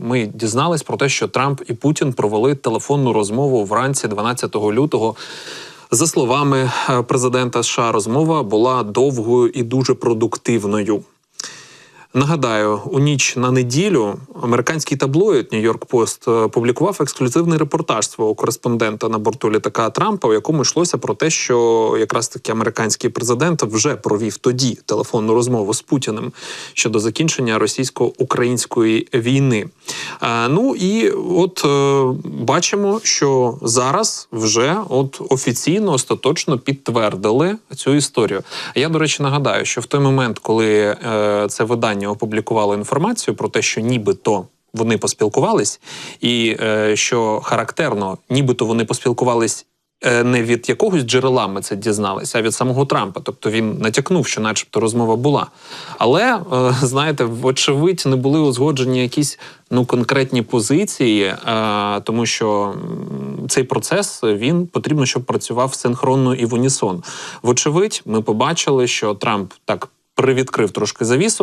ми дізнались про те, що Трамп і Путін провели телефонну розмову вранці 12 лютого. За словами е, президента США, розмова була довгою і дуже продуктивною. Нагадаю, у ніч на неділю американський таблоїд Нью-Йорк Пост е, публікував ексклюзивний репортаж свого кореспондента на борту літака Трампа, у якому йшлося про те, що якраз таки американський президент вже провів тоді телефонну розмову з Путіним щодо закінчення російсько-української війни. Е, Ну і от е, бачимо, що зараз вже от офіційно остаточно підтвердили цю історію. Я до речі нагадаю, що в той момент, коли е, це видання опублікувало інформацію про те, що нібито вони поспілкувались, і що характерно, нібито вони поспілкувались. Е, Не від якогось джерела ми це дізналися, а від самого Трампа. Тобто він натякнув, що, начебто, розмова була. Але е, знаєте, вочевидь, не були узгоджені якісь ну конкретні позиції, е, тому що цей процес він потрібно, щоб працював синхронно і в унісон. Вочевидь, ми побачили, що Трамп так привідкрив трошки завісу.